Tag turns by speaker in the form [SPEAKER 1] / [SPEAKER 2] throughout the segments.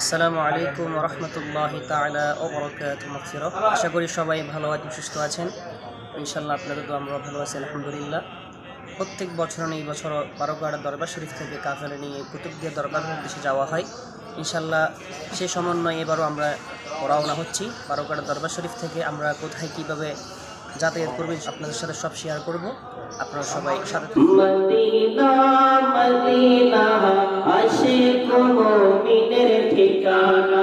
[SPEAKER 1] আসসালামু আলাইকুম রহমতুল্লাহ তালা আশা করি সবাই ভালো আছেন, সুস্থ আছেন। ইনশাল্লাহ আপনাদের তো আমরা ভালো আছি, আলহামদুলিল্লাহ। প্রত্যেক বছর এই বছর বারোগাড়া দরবার শরীফ থেকে কাফেলে নিয়ে কুতুবদিয়া দরবার উদ্দেশ্যে যাওয়া হয়। ইনশাল্লাহ সে সমন্বয়ে এবারও আমরা রওনা হচ্ছি। বারোগাড়া দরবার শরীফ থেকে আমরা কোথায় কীভাবে যাতায়াত করব আপনাদের সাথে সব শেয়ার করব। আপনারা সবাই সাথে থাকুন।
[SPEAKER 2] ঠিকানা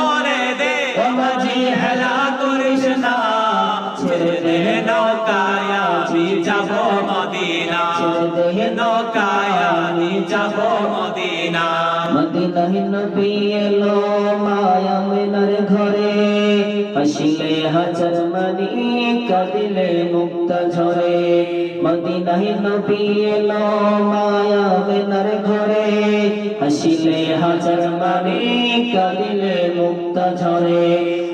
[SPEAKER 2] যাব মদিনা। নৌকায়া নি যাব মদিনা। মদিনাহ নবী এলো মায়া মিনার ঘরে। হাসিলে হাজার মানি কাঁদিলে মুক্ত ঝরে। মদিনাহ নবী এলো মায়া মিনার ঘরে। হাসিলে হাজার মানি কাঁদিলে মুক্ত ঝরে।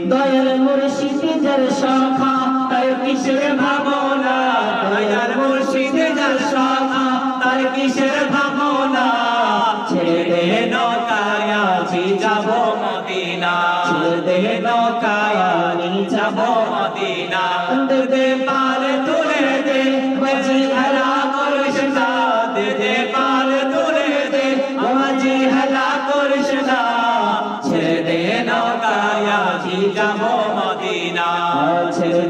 [SPEAKER 2] দয়াল মুর্শিদ যার শাখা তার কিসের ভাবনা কিসের ভাবনা ছেড়ে দে নৌকায়া জি যাব মদিনা। ছেড়ে দে নৌকায়া নি যাব মদিনা। দে দে পার তুলে দে বাজি হারা করিস না। দে দে পার তুলে দে বাজি হারা করিস ছেড়ে দে নৌকায়া যাব মদিনা। ছেড়ে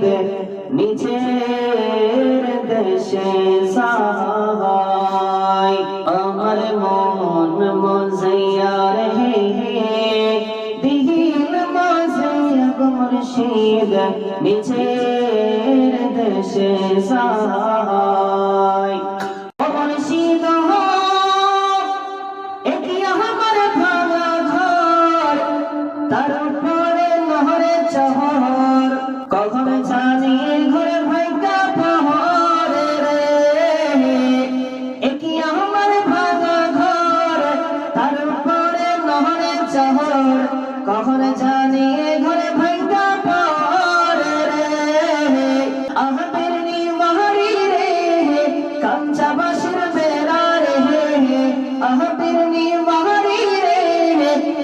[SPEAKER 2] মুর্শিদ নিচের দেশে সাহাই আমার মন মাসাইয়া রহে। দিহির মাসাইয়া মুর্শিদ নিচের দেশে ঘর, তার নহরে চহর, কখন জানিয়ে ঘরে ভাইকা পহরে রে। আমাদের নিমারি রে, কাঞ্চা বাসুর বেড়া রে। আমাদের নিমারি রে,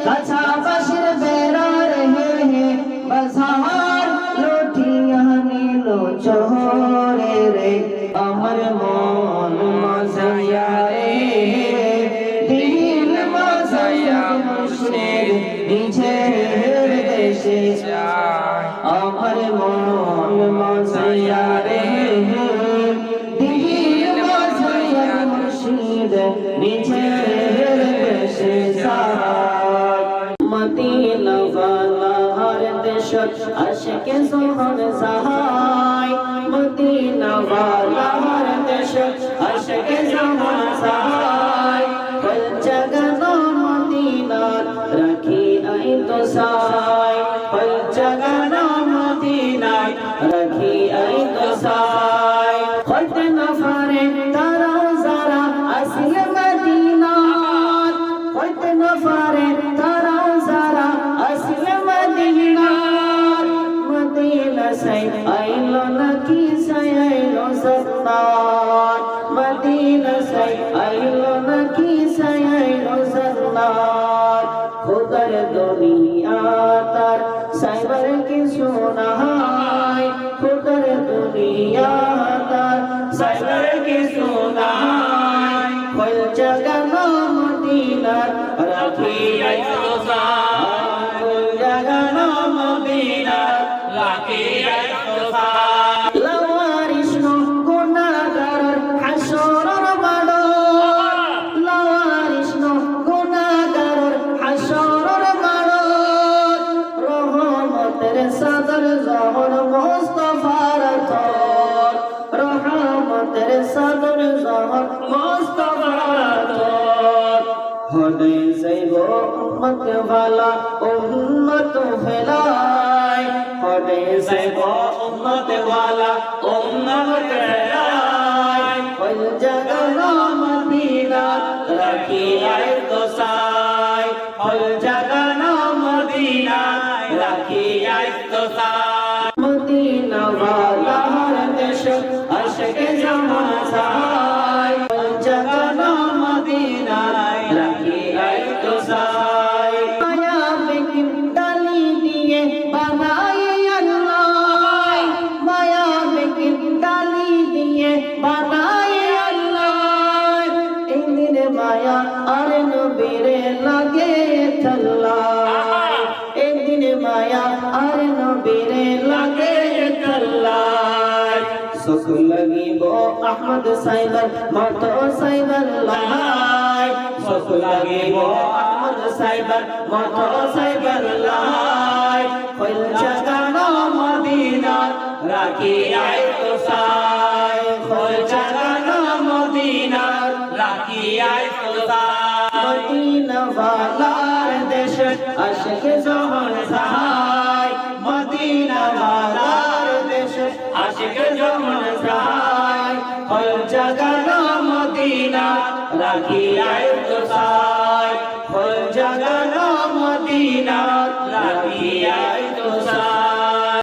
[SPEAKER 2] কাঁচা বাসুর বেড়া রে। বাজার নিজের দেশে মতি লগালা হর দেশ আশকে সোহন সহায় মতি লগালা হর আশকে সোহন আইল নাকি সাইল সন্তান? মদিনা সাই আইল নাকি সাইল সন্তান? খোদার দুনিয়া তার সাইবার কি শোনায় খোদার দুনিয়া তার সাইবার কি শোনায় খোল জাগানো মদিনার রাখি আইসান খোল জাগানো মদিনার রাখি আইসান হদে যাইব উম্মত वाला উম্মত ফেলায় হদে যাইব উম্মত वाला ওই জাগানো মোহাম্মদ সাইবার কত সাইবার লাই সব লাগে মোহাম্মদ সাইবার কত সাইবার লাই কইল জাগান মদিনা, রাখি আই তো সাই। কইল জাগান মদিনা, রাখি আই তো সাই। মদিনা বালার দেশ আশিক জহন সাই। মদিনা বালার দেশ আশিক জহন সাই। হর জগানা মদিনা রাখিয়ায় তো সাই মদিনা